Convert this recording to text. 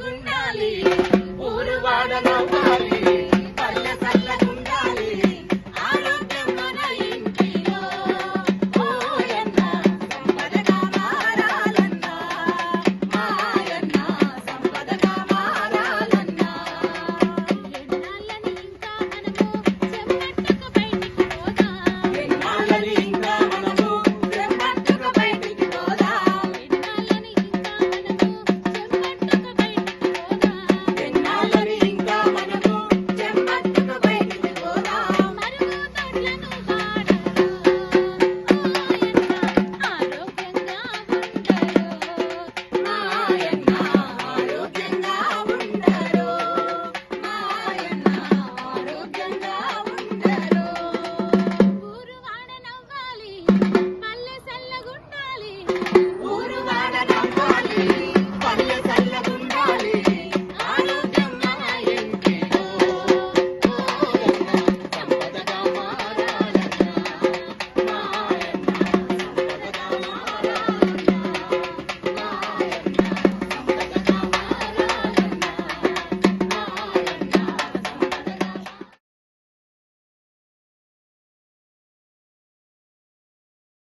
குண்டாலி ஒரு வாடலோ